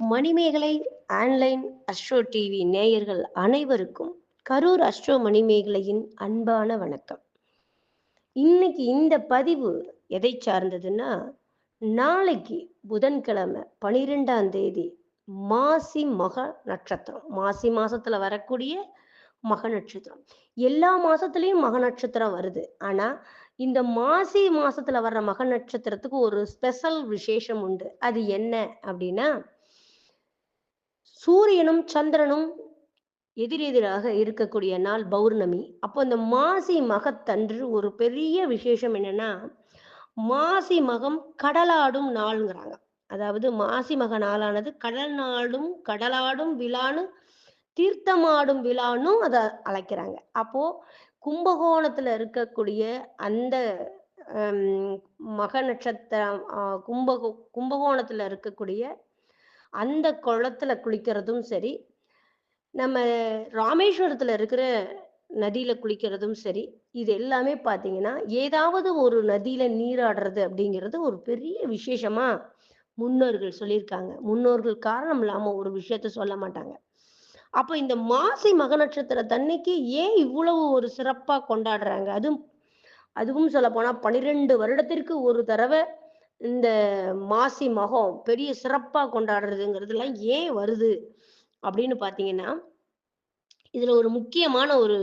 Manimekalai online astro TV நேயர்கள் அனைவருக்கும் Karur astro மணிமேகலையின் அன்பான வணக்கம். இன்னைக்கு இந்த பதிவு எதை சார்ந்ததுன்னா நாளைக்கு புதன்கிழமை பனிரெண்டாம் தேதி மாசி மக நட்சத்திரம். மாசி மாசத்துல வரக்கூடிய மக நட்சத்திரம். எல்லா மாசத்துலயும் மக நட்சத்திரம் வருது. ஆனா இந்த மாசி மாசத்துல வர்ற மக நட்சத்திரத்துக்கு ஒரு ஸ்பெஷல் விசேஷம் உண்டு. அது என்ன அப்படின்னா சூரியனும் சந்திரனும் எதிரெதிராக இருக்கக்கூடிய நாள் பௌர்ணமி. அப்போ இந்த மாசி மகத்தன்று ஒரு பெரிய விசேஷம் என்னன்னா மாசி மகம் கடலாடும் நாளுங்கிறாங்க. அதாவது மாசி மக நாளானது கடல் நாடும் கடலாடும் விழான்னு தீர்த்தமாடும் விழான்னு அதை அழைக்கிறாங்க. அப்போ கும்பகோணத்துல இருக்கக்கூடிய அந்த மக நட்சத்திரம் கும்பகோ கும்பகோணத்துல இருக்கக்கூடிய அந்த குளத்துல குளிக்கிறதும் சரி நம்ம ராமேஸ்வரத்துல இருக்கிற நதியில குளிக்கிறதும் சரி இது எல்லாமே பார்த்தீங்கன்னா ஏதாவது ஒரு நதியில நீராடுறது அப்படிங்கிறது ஒரு பெரிய விசேஷமா முன்னோர்கள் சொல்லியிருக்காங்க. முன்னோர்கள் காரணம் இல்லாம ஒரு விஷயத்த சொல்ல மாட்டாங்க. அப்போ இந்த மாசி மக நட்சத்திர தன்னைக்கு ஏன் இவ்வளவு ஒரு சிறப்பா கொண்டாடுறாங்க? அதுவும் அதுவும் சொல்ல போனா பனிரெண்டு வருடத்திற்கு ஒரு தடவை இந்த மாசி மகம் பெரிய சிறப்பாக கொண்டாடுறதுங்கிறதுலாம் ஏன் வருது அப்படின்னு பார்த்தீங்கன்னா இதில் ஒரு முக்கியமான ஒரு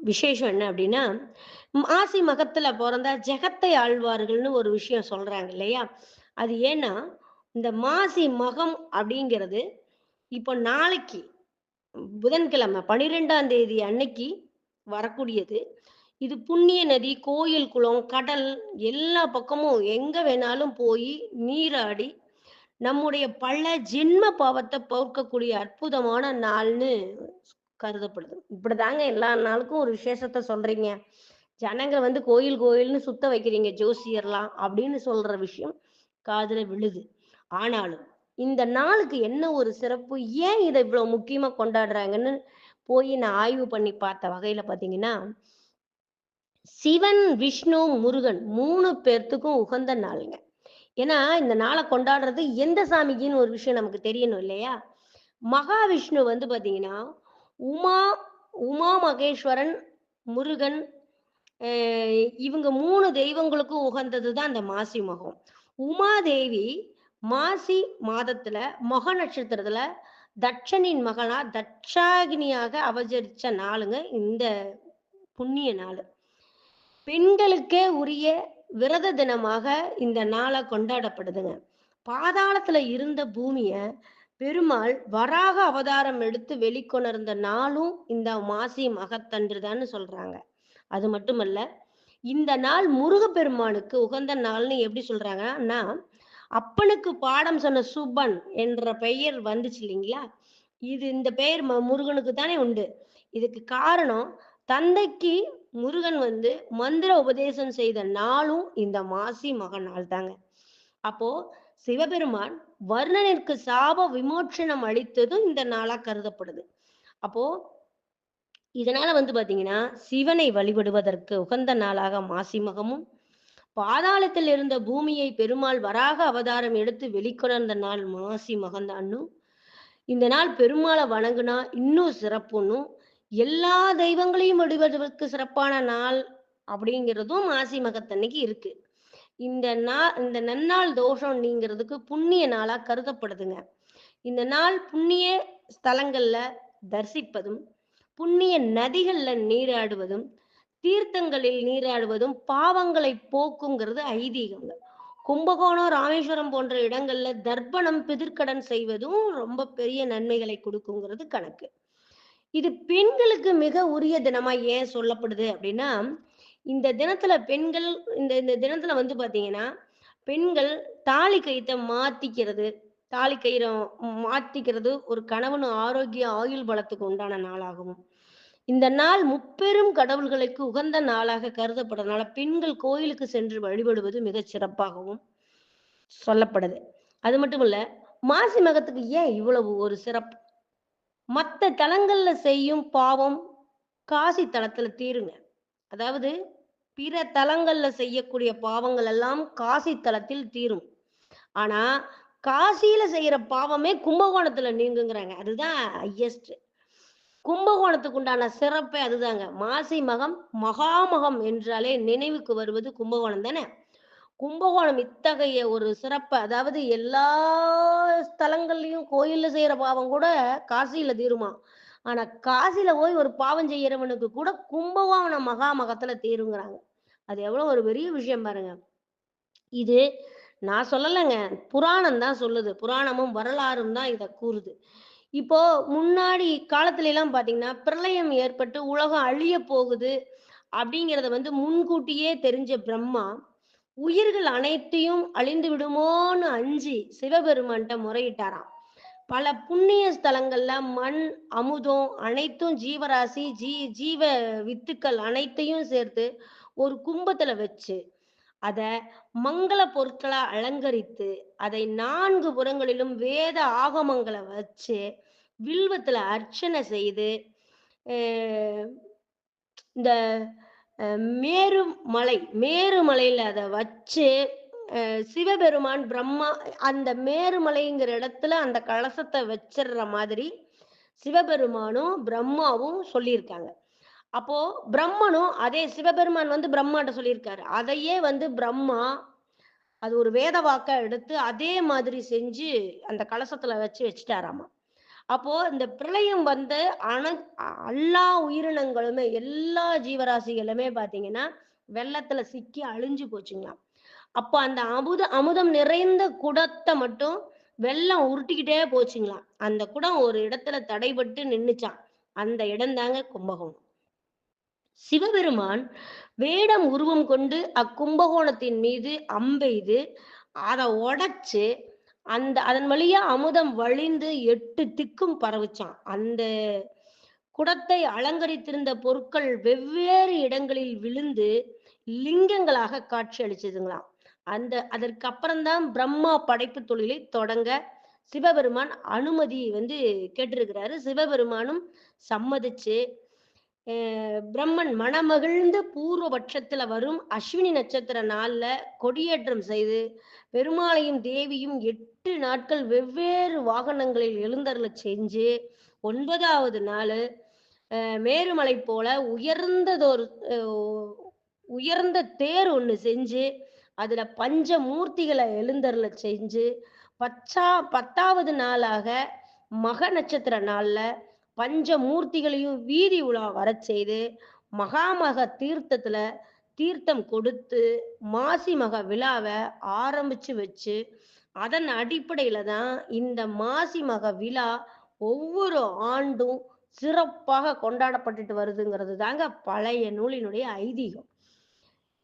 விசேஷம் என்ன அப்படின்னா மாசி மகத்துல பிறந்தா ஜெகத்தை ஆழ்வார்கள்னு ஒரு விஷயம் சொல்றாங்க இல்லையா? அது ஏன்னா இந்த மாசி மகம் அப்படிங்கிறது இப்போ நாளைக்கு புதன்கிழமை பனிரெண்டாம் தேதி அன்னைக்கு வரக்கூடியது. இது புண்ணிய நதி கோயில் குளம் கடல் எல்லா பக்கமும் எங்க வேணாலும் போய் நீராடி நம்முடைய பல ஜென்ம பாவத்தை பௌர்க்கக்கூடிய அற்புதமான நாள்னு கருதப்படுது. இப்படிதாங்க எல்லா நாளுக்கும் ஒரு விசேஷத்தை சொல்றீங்க. ஜனங்கள் வந்து கோயில் கோயில்னு சுத்த வைக்கிறீங்க ஜோசியர்லாம் அப்படின்னு சொல்ற விஷயம் காதுல விழுது. ஆனாலும் இந்த நாளுக்கு என்ன ஒரு சிறப்பு? ஏன் இதை இவ்வளவு முக்கியமா கொண்டாடுறாங்கன்னு போய் நான் ஆய்வு பண்ணி பார்த்த வகையில பாத்தீங்கன்னா சிவன் விஷ்ணு முருகன் மூணு பேர்த்துக்கும் உகந்த நாளுங்க. ஏன்னா இந்த நாளை கொண்டாடுறது எந்த சாமிக்குன்னு ஒரு விஷயம் நமக்கு தெரியணும் இல்லையா? மகாவிஷ்ணு வந்து பாத்தீங்கன்னா உமா உமா மகேஸ்வரன் முருகன் இவங்க மூணு தெய்வங்களுக்கும் உகந்தது தான் அந்த மாசி மகம். உமாதேவி மாசி மாதத்துல மக நட்சத்திரத்துல தட்சனின் மகனா தட்சாகினியாக அவதரிச்ச நாளுங்க இந்த புண்ணிய நாள். பெண்களுக்கே உரிய விரத தினமாக இந்த நாளை கொண்டாடப்படுதுங்க. பாதாளத்துல இருந்த பூமிய பெருமாள் வராக அவதாரம் எடுத்து வெளிக்கொணர்ந்த நாளும் இந்த மாசி மகத்தன்றுதான்னு சொல்றாங்க. அது மட்டுமல்ல இந்த நாள் முருகப்பெருமானுக்கு உகந்த நாள்னு எப்படி சொல்றாங்கன்னா அப்பனுக்கு பாடம் சொன்ன சுபன் என்ற பெயர் வந்துச்சு இல்லைங்களா? இது இந்த பெயர் முருகனுக்கு தானே உண்டு. இதுக்கு காரணம் தந்தைக்கு முருகன் வந்து மந்திர உபதேசம் செய்த நாளும் இந்த மாசி மக நாள் தாங்க அப்போ சிவபெருமான் வர்ணனிற்கு சாப விமோச்சனம் அளித்ததும் இந்த நாளா கருதப்படுது. அப்போ இதனால வந்து பாத்தீங்கன்னா சிவனை வழிபடுவதற்கு உகந்த நாளாக மாசி மகமும் பாதாளத்தில் இருந்த பூமியை பெருமாள் வராக அவதாரம் எடுத்து வெளிக்கொணர்ந்த நாள் மாசி மகந்தான்னு இந்த நாள் பெருமாளை வணங்குனா இன்னும் சிறப்புன்னும் எல்லா தெய்வங்களையும் வழிபடுவதற்கு சிறப்பான நாள் அப்படிங்கிறதும் மாசி மகத்தன்னைக்கு இருக்கு. இந்த நாள் இந்த நன்னாள் தோஷம் நீங்கிறதுக்கு புண்ணிய நாளா கருதப்படுதுங்க. இந்த நாள் புண்ணிய ஸ்தலங்கள்ல தரிசிப்பதும் புண்ணிய நதிகள்ல நீராடுவதும் தீர்த்தங்களில் நீராடுவதும் பாவங்களை போக்குங்கிறது ஐதீகங்க. கும்பகோணம் ராமேஸ்வரம் போன்ற இடங்கள்ல தர்ப்பணம் பிதிர்க்கடன் செய்வதும் ரொம்ப பெரிய நன்மைகளை கொடுக்குங்கிறது கணக்கு. இது பெண்களுக்கு மிக உரிய தினமா ஏன் சொல்லப்படுது அப்படின்னா இந்த தினத்துல பெண்கள் இந்த இந்த தினத்துல வந்து பாத்தீங்கன்னா பெண்கள் தாலி கயித்தை மாத்திக்கிறது தாலி கயிறை மாத்திக்கிறது ஒரு கணவன் ஆரோக்கிய ஆயுள் பலத்துக்கு உண்டான நாளாகவும். இந்த நாள் முப்பெரும் கடவுள்களுக்கு உகந்த நாளாக கருதப்படுறதுனால பெண்கள் கோயிலுக்கு சென்று வழிபடுவது மிக சிறப்பாகவும் சொல்லப்படுது. அது மட்டும் இல்ல மாசி மகத்துக்கு ஏன் இவ்வளவு ஒரு சிறப்பு? மற்ற தலங்கள்ல செய்யும் பாவம் காசி தலத்துல தீருங்க. அதாவது பிற தலங்கள்ல செய்யக்கூடிய பாவங்கள் எல்லாம் காசி தலத்தில் தீரும். ஆனா காசியில செய்யற பாவமே கும்பகோணத்துல நீங்குங்கிறாங்க. அதுதான் ஹையஸ்ட் கும்பகோணத்துக்கு உண்டான சிறப்பே அதுதாங்க. மாசி மகம் மகாமகம் என்றாலே நினைவுக்கு வருவது கும்பகோணம் தானே? கும்பகோணம் இத்தகைய ஒரு சிறப்பு அதாவது எல்லா ஸ்தலங்கள்லயும் கோயில்ல செய்யற பாவம் கூட காசியில தீருமா? ஆனா காசில போய் ஒரு பாவம் செய்யறவனுக்கு கூட கும்பகோணம் மகாமகத்துல தீருங்கிறாங்க. அது எவ்வளவு ஒரு பெரிய விஷயம் பாருங்க. இது நான் சொல்லலைங்க புராணம் தான் சொல்லுது. புராணமும் வரலாறும் தான் இதை கூறுது. இப்போ முன்னாடி காலத்துல எல்லாம் பாத்தீங்கன்னா பிரளயம் ஏற்பட்டு உலகம் அழிய போகுது அப்படிங்கிறத வந்து முன்கூட்டியே தெரிஞ்ச பிரம்மா உயிர்கள் அனைத்தையும் அழிந்து விடுமோன்னு அஞ்சி சிவபெருமான்கிட்ட முறையிட்டாராம். பல புண்ணிய ஸ்தலங்கள்ல மண் அமுதம் அனைத்தும் ஜீவராசி ஜீ ஜீவ வித்துக்கள் அனைத்தையும் சேர்த்து ஒரு கும்பத்துல வச்சு அத மங்கள பொருட்களா அலங்கரித்து அதை நான்கு புறங்களிலும் வேத ஆகமங்களை வச்சு வில்வத்துல அர்ச்சனை செய்து இந்த அஹ் மேருமலை மேருமலையில் அதை வச்சு சிவபெருமான் பிரம்மா அந்த மேருமலைங்கிற இடத்துல அந்த கலசத்தை வச்சிடுற மாதிரி சிவபெருமானும் பிரம்மாவும் சொல்லியிருக்காங்க. அப்போ பிரம்மனும் அதே சிவபெருமான் வந்து பிரம்மாட்ட சொல்லியிருக்காரு. அதையே வந்து பிரம்மா அது ஒரு வேதவாக்க எடுத்து அதே மாதிரி செஞ்சு அந்த கலசத்துல வச்சு வச்சுட்டாராமா. அப்போ இந்த பிரளயம் வந்து அன எல்லா உயிரினங்களுமே எல்லா ஜீவராசிகளுமே பாத்தீங்கன்னா வெள்ளத்துல சிக்கி அழிஞ்சு போச்சுங்களாம். அப்போ அந்த அமுத அமுதம் நிறைந்த குடத்தை மட்டும் வெள்ளம் உருட்டிக்கிட்டே போச்சுங்களாம். அந்த குடம் ஒரு இடத்துல தடைபட்டு நின்னுச்சான் அந்த இடம் தாங்க கும்பகோணம். சிவபெருமான் வேடம் உருவம் கொண்டு அக்கும்பகோணத்தின் மீது அம்பெய்து அதை உடைச்சு அந்த அதன் வழியா அமுதம் வழிந்து எட்டு திக்கும் பரவுச்சான். அந்த குடத்தை அலங்கரித்திருந்த பொருட்கள் வெவ்வேறு இடங்களில் விழுந்து லிங்கங்களாக காட்சி அளிச்சதுங்களாம். அந்த அதற்கு அப்புறம்தான் பிரம்மா படைப்பு தொழிலை தொடங்க சிவபெருமான் அனுமதி வந்து கேட்டிருக்கிறாரு. சிவபெருமானும் சம்மதிச்சு பிரம்மன் மனமகிழ்ந்து பூர்வ பட்சத்துல வரும் அஸ்வினி நட்சத்திர நாள்ல கொடியேற்றம் செய்து பெருமாளையும் தேவியும் எட்டு நாட்கள் வெவ்வேறு வாகனங்களில் எழுந்தருள செஞ்சு ஒன்பதாவது நாள் மேருமலை போல உயர்ந்ததொரு உயர்ந்த தேர் ஒன்று செஞ்சு அதுல பஞ்ச மூர்த்திகளை எழுந்தருள செஞ்சு பச்சா பத்தாவது நாளாக மக நட்சத்திர நாள்ல பஞ்ச மூர்த்திகளையும் வீதி உலா வரச் செய்து மகாமக தீர்த்தத்துல தீர்த்தம் கொடுத்து மாசி மக விழாவை ஆரம்பிச்சு வச்சு அதன் அடிப்படையில தான் இந்த மாசி மக விழா ஒவ்வொரு ஆண்டும் சிறப்பாக கொண்டாடப்பட்டுட்டு வருதுங்கிறது தாங்க பழைய நூலினுடைய ஐதீகம்.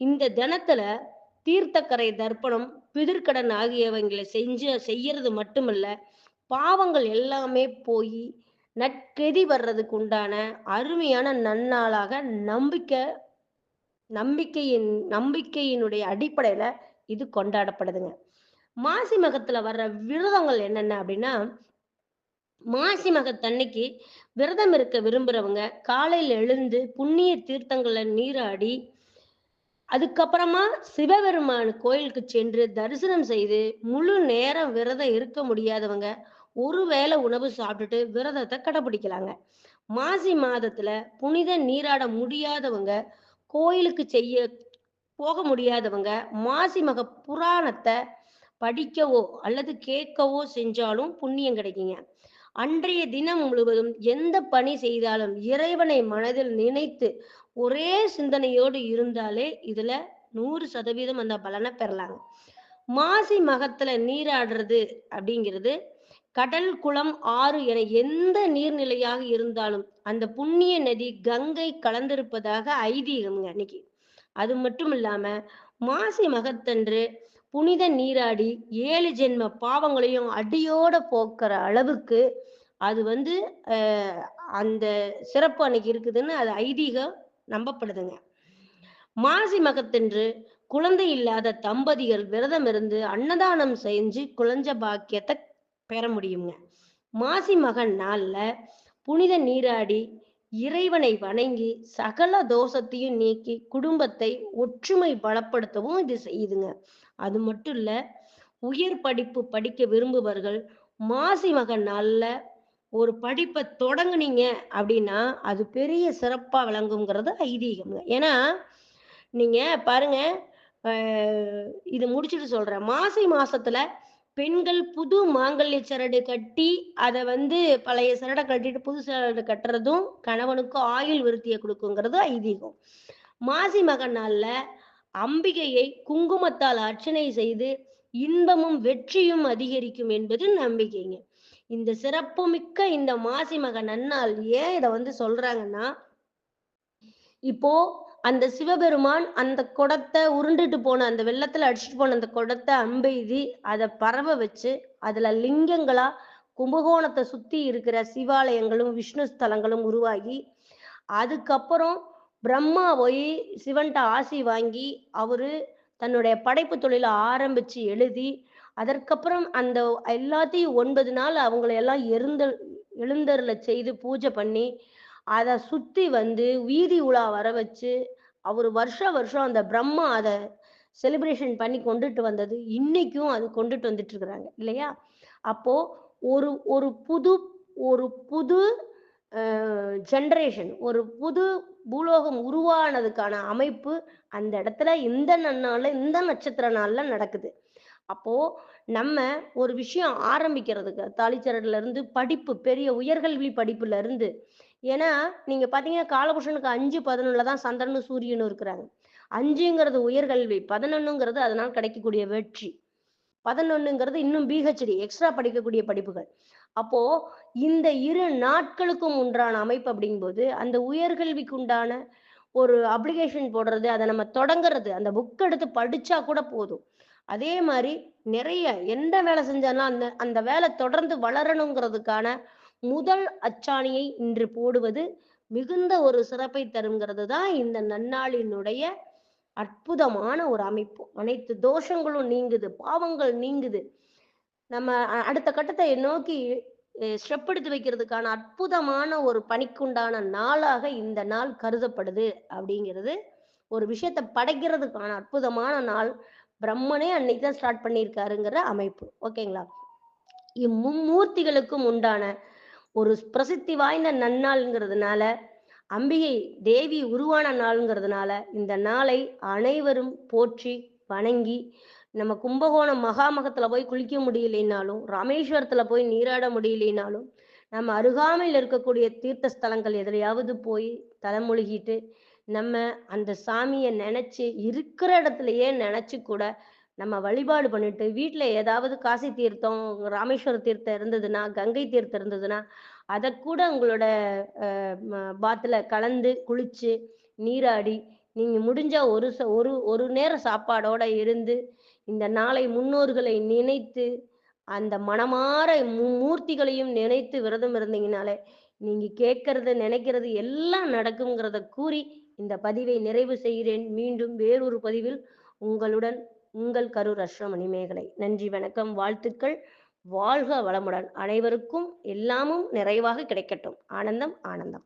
இந்த தினத்துல தீர்த்தக்கரை தர்ப்பணம் பிதிர்கடன் ஆகியவங்களை செஞ்சு செய்யறது மட்டுமல்ல பாவங்கள் எல்லாமே போய் நற்கெதி வர்றதுக்கு உண்டான அருமையான நன்னாளாக நம்பிக்கை நம்பிக்கையின் நம்பிக்கையினுடைய அடிப்படையில இது கொண்டாடப்படுதுங்க. மாசி மகத்துல வர்ற விரதங்கள் என்னென்ன அப்படின்னா மாசி மகத்தன்னைக்கு விரதம் இருக்க விரும்புறவங்க காலையில எழுந்து புண்ணிய தீர்த்தங்களை நீராடி அதுக்கப்புறமா சிவபெருமான் கோயிலுக்கு சென்று தரிசனம் செய்து முழு நேரம் விரதம் இருக்க முடியாதவங்க ஒருவேளை உணவு சாப்பிட்டுட்டு விரதத்தை கடைபிடிக்கலாங்க. மாசி மாதத்துல புனித நீராட முடியாதவங்க கோயிலுக்கு செய்ய போக முடியாதவங்க மாசி மக புராணத்தை படிக்கவோ அல்லது கேட்கவோ செஞ்சாலும் புண்ணியம் கிடைக்குங்க. அன்றைய தினம் முழுவதும் எந்த பணி செய்தாலும் இறைவனை மனதில் நினைத்து ஒரே சிந்தனையோடு இருந்தாலே இதுல நூறு சதவீதம் அந்த பலனை பெறலாங்க. மாசி மகத்துல நீராடுறது அப்படிங்கிறது கடல் குளம் ஆறு என எந்த நீர்நிலையாக இருந்தாலும் அந்த புண்ணிய நதி கங்கை கலந்திருப்பதாக ஐதீகம்ங்க அன்னைக்கு. அது மட்டும் இல்லாம மாசி மகத்தன்று புனித நீராடி ஏழு ஜென்ம பாவங்களையும் அடியோட போக்குற அளவுக்கு அது வந்து அந்த சிறப்பு அன்னைக்கு இருக்குதுன்னு அது ஐதீகம் நம்பப்படுதுங்க. மாசி மகத்தன்று குழந்தை இல்லாத தம்பதிகள் விரதம் இருந்து அன்னதானம் செஞ்சு குழஞ்ச பாக்கியத்தை பெற முடியுங்க. மாசி மகன் நாள்ல புனித நீராடி இறைவனை வணங்கி சகல தோஷத்தையும் நீக்கி குடும்பத்தை ஒற்றுமை பலப்படுத்தவும் இது செய்யுதுங்க. அது மட்டும் இல்ல உயர் படிப்பு படிக்க விரும்புபவர்கள் மாசி மகன் நாள்ல ஒரு படிப்பை தொடங்குனீங்க அப்படின்னா அது பெரிய சிறப்பா விளங்குங்கிறது ஐதீகம்ங்க. ஏன்னா நீங்க பாருங்க இது முடிச்சுட்டு சொல்றேன். மாசி மாசத்துல பெண்கள் புது மாங்கல்ய சரடு கட்டி அதை வந்து பழைய சரடை கட்டிட்டு புது சரடு கட்டுறதும் கணவனுக்கு ஆயுள் விருத்தியை கொடுக்குங்கிறது ஐதீகம். மாசி மக நாள்ல அம்பிகையை குங்குமத்தால் அர்ச்சனை செய்து இன்பமும் வெற்றியும் அதிகரிக்கும் என்பது நம்பிக்கைங்க. இந்த சிறப்புமிக்க இந்த மாசி மக நன்னாள் ஏன் இதை வந்து சொல்றாங்கன்னா இப்போ அந்த சிவபெருமான் அந்த குடத்தை உருண்டுட்டு போன அந்த வெள்ளத்துல அடிச்சுட்டு போன அந்த குடத்தை அம்பெய்தி அதை பரவ வச்சு அதுல லிங்கங்களா கும்பகோணத்தை சுத்தி இருக்கிற சிவாலயங்களும் விஷ்ணு ஸ்தலங்களும் உருவாகி அதுக்கப்புறம் பிரம்மா போய் சிவன்கிட்ட ஆசி வாங்கி அவரு தன்னுடைய படைப்பு தொழிலை ஆரம்பிச்சு எழுதி அதற்கப்புறம் அந்த எல்லாத்தையும் ஒன்பது நாள் அவங்களை எல்லாம் எருந்த எழுந்தருளை செய்து பூஜை பண்ணி அதை சுத்தி வந்து வீதி உலா வர வச்சு அவர் வருஷ வருஷம் அந்த பிரம்மா அதை செலிப்ரேஷன் பண்ணி கொண்டுட்டு வந்தது. இன்னைக்கும் அது கொண்டுட்டு வந்துட்டு இருக்கிறாங்க. இல்லையா? அப்போ ஒரு ஒரு புது ஒரு புது ஜென்ரேஷன் ஒரு புது பூலோகம் உருவானதுக்கான அமைப்பு அந்த இடத்துல இந்த நன்னால இந்த நட்சத்திர நாள்ல நடக்குது. அப்போ நம்ம ஒரு விஷயம் ஆரம்பிக்கிறதுக்கு தாலிச்சரடுல இருந்து படிப்பு பெரிய உயர்கல்வி படிப்புல இருந்து ஏன்னா நீங்க பாத்தீங்கன்னா காலபுருஷனுக்கு அஞ்சு பதினொன்னுல தான் சந்திரனும் சூரியனும் இருக்கிறாங்க. அஞ்சுங்கிறது உயர்கல்வி பதினொன்னுங்கிறது அதனால கிடைக்கக்கூடிய வெற்றி. பதினொன்னுங்கிறது இன்னும் பிஹெச்டி எக்ஸ்ட்ரா படிக்கக்கூடிய படிப்புகள். அப்போ இந்த இரு நாட்களுக்கும் உண்டான அமைப்பு அப்படிங்கும்போது அந்த உயர்கல்விக்கு உண்டான ஒரு அப்ளிகேஷன் போடுறது அதை நம்ம தொடங்குறது அந்த புக் எடுத்து படிச்சா கூட போதும். அதே மாதிரி நிறைய எந்த வேலை செஞ்சாலும் அந்த அந்த வேலை தொடர்ந்து வளரணுங்கிறதுக்கான முதல் அச்சாணியை இன்று போடுவது மிகுந்த ஒரு சிறப்பை தருங்கிறது தான் இந்த நன்னாளினுடைய அற்புதமான ஒரு அமைப்பு. அனைத்து தோஷங்களும் நீங்குது பாவங்கள் நீங்குது. நம்ம அடுத்த கட்டத்தை நோக்கி ஸ்டெப் எடுத்து வைக்கிறதுக்கான அற்புதமான ஒரு பணிக்குண்டான நாளாக இந்த நாள் கருதப்படுது அப்படிங்கிறது ஒரு விஷயத்த படைக்கிறதுக்கான அற்புதமான நாள். பிரம்மனே அன்னைக்கு தான் ஸ்டார்ட் பண்ணியிருக்காருங்கிற அமைப்பு. ஓகேங்களா? இம்மும்மூர்த்திகளுக்கும் உண்டான ஒரு பிரசித்தி வாய்ந்த நன்னாள்ங்கிறதுனால அம்பிகை தேவி உருவான நாளுங்கிறதுனால இந்த நாளை அனைவரும் போற்றி வணங்கி நம்ம கும்பகோணம் மகாமகத்துல போய் குளிக்க முடியலைனாலும் ராமேஸ்வரத்துல போய் நீராட முடியலைனாலும் நம்ம அருகாமையில் இருக்கக்கூடிய தீர்த்த ஸ்தலங்கள் எதுலையாவது போய் தலைமொழிகிட்டு நம்ம அந்த சாமியை நினைச்சு இருக்கிற இடத்துலயே நினைச்சு கூட நம்ம வழிபாடு பண்ணிட்டு வீட்டில் ஏதாவது காசி தீர்த்தம் ராமேஸ்வர தீர்த்தம் இருந்ததுன்னா கங்கை தீர்த்தம் இருந்ததுன்னா அதை கூட உங்களோட பாத்துல கலந்து குளிச்சு நீராடி நீங்க முடிஞ்ச ஒரு ச- ஒரு ஒரு நேர சாப்பாடோட இருந்து இந்த நாளை முன்னோர்களை நினைத்து அந்த மனமாற மு- மூர்த்திகளையும் நினைத்து விரதம் இருந்தீங்கனாலே நீங்க கேட்கறது நினைக்கிறது எல்லாம் நடக்குங்கிறத கூறி இந்த பதிவை நிறைவு செய்கிறேன். மீண்டும் வேறொரு பதிவில் உங்களுடன் உங்கள் கரூர் அஸ்ரமணி மேகலை. நன்றி வணக்கம் வாழ்த்துக்கள். வாழ்க வளமுடன். அனைவருக்கும் எல்லாமும் நிறைவாக கிடைக்கட்டும். ஆனந்தம் ஆனந்தம்.